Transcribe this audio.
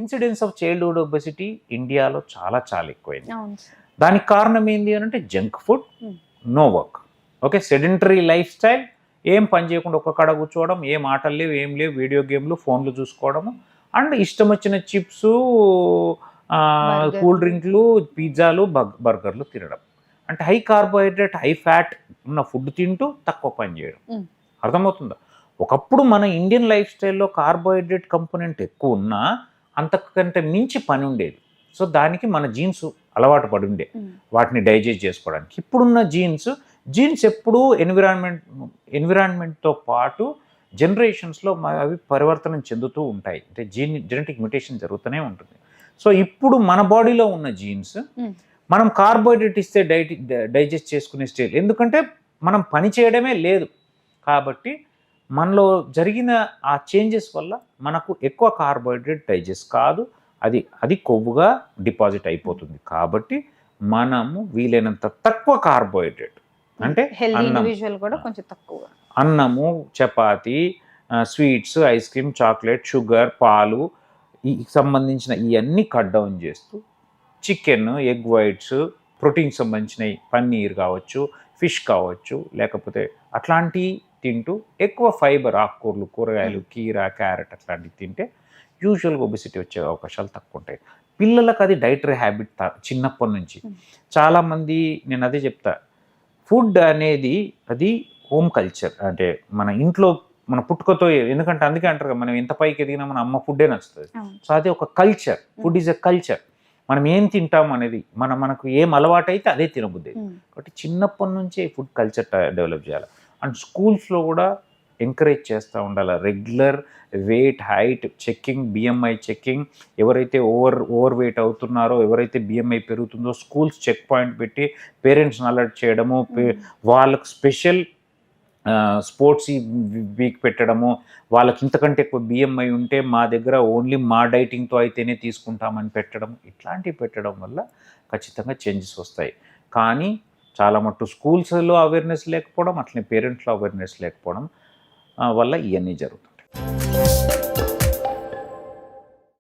Incidence of childhood obesity ఇండియాలో చాలా చాలా ఎక్కువైంది దానికి కారణం ఏంటి అని అంటే junk food. No work okay sedentary lifestyle ఏం పని చేయకుండా ఒక్క కాడ కూర్చోవడం ఏం ఆటలు లేవు ఏం లేవు వీడియో గేమ్లు ఫోన్లు చూసుకోవడము అండ్ ఇష్టం వచ్చిన చిప్స్. కూల్ డ్రింక్లు పిజ్జాలు బర్గర్లు తినడం అంటే హై కార్బోహైడ్రేట్ హై ఫ్యాట్ ఉన్న ఫుడ్ తింటూ తక్కువ పని చేయడం. అర్థమవుతుందా ఒకప్పుడు మన ఇండియన్ లైఫ్ స్టైల్లో కార్బోహైడ్రేట్ కంపోనెంట్ ఎక్కువ ఉన్నా అంతకంటే మించి పని ఉండేది. సో దానికి మన జీన్స్ అలవాటు పడి ఉండే. వాటిని డైజెస్ట్ చేసుకోవడానికి. ఇప్పుడున్న జీన్స్ జీన్స్ ఎప్పుడూ ఎన్విరాన్మెంట్ ఎన్విరాన్మెంట్తో పాటు జనరేషన్స్లో అవి పరివర్తనం చెందుతూ ఉంటాయి. అంటే జీన్ జెనెటిక్ మ్యూటేషన్ జరుగుతూనే ఉంటుంది. సో ఇప్పుడు మన బాడీలో ఉన్న జీన్స్. మనం కార్బోహైడ్రేట్ ఇస్తే డైట్ డైజెస్ట్ చేసుకునే స్టేజ్ ఎందుకంటే మనం పని చేయడమే లేదు. కాబట్టి మనలో జరిగిన ఆ చేంజెస్ వల్ల మనకు ఎక్కువ కార్బోహైడ్రేట్ డైజెస్ట్ కాదు అది అది కొవ్వుగా డిపాజిట్ అయిపోతుంది కాబట్టి మనము వీలైనంత తక్కువ కార్బోహైడ్రేట్ అంటే అన్నం. కూడా కొంచెం తక్కువ అన్నము chapati sweets ice cream chocolate sugar పాలు ఈ సంబంధించిన ఇవన్నీ కట్ డౌన్ చేస్తూ చికెన్ ఎగ్ వైట్స్ ప్రోటీన్ సంబంధించినవి పన్నీర్ కావచ్చు ఫిష్ కావచ్చు లేకపోతే అట్లాంటి తింటూ ఎక్కువ ఫైబర్ ఆకుకూరలు కూరగాయలు కీర క్యారెట్ అట్లాంటివి తింటే యూజువల్గా ఒబిసిటీ వచ్చే అవకాశాలు తక్కువ ఉంటాయి. పిల్లలకు అది డైటరీ హ్యాబిట్ చిన్నప్పటి నుంచి. చాలామంది నేను అదే చెప్తా ఫుడ్ అనేది అది హోమ్ కల్చర్ అంటే మన ఇంట్లో మన పుట్టుకతో ఎందుకంటే అందుకే అంటారు కదా, మనం ఎంత పైకి ఎదిగినా మన అమ్మ ఫుడ్డే నచ్చుతుంది. సో అది ఒక culture food is a culture. మనం ఏం తింటాం అనేది మన మనకు ఏం అలవాటు అయితే అదే తినబుద్ది. కాబట్టి చిన్నప్పటి నుంచే ఫుడ్ కల్చర్ డెవలప్ చేయాలి. అండ్ స్కూల్స్లో కూడా ఎంకరేజ్ చేస్తూ ఉండాలి regular weight height checking BMI checking ఎవరైతే ఓవర్ ఓవర్ వెయిట్ అవుతున్నారో ఎవరైతే బిఎంఐ పెరుగుతుందో స్కూల్స్ చెక్ పాయింట్ పెట్టి పేరెంట్స్ని అలర్ట్ చేయడము. వాళ్ళకు స్పెషల్ స్పోర్ట్స్ వీక్ పెట్టడము వాళ్ళకి ఇంతకంటే ఎక్కువ బిఎంఐ ఉంటే మా దగ్గర ఓన్లీ మా డైటింగ్తో అయితేనే తీసుకుంటామని పెట్టడం ఇట్లాంటివి పెట్టడం వల్ల ఖచ్చితంగా చేంజెస్ వస్తాయి కానీ చాలా మట్టు స్కూల్స్లో అవేర్నెస్ లేకపోవడం అట్లనే పేరెంట్స్లో అవేర్నెస్ లేకపోవడం వల్ల ఇవన్నీ జరుగుతాయి.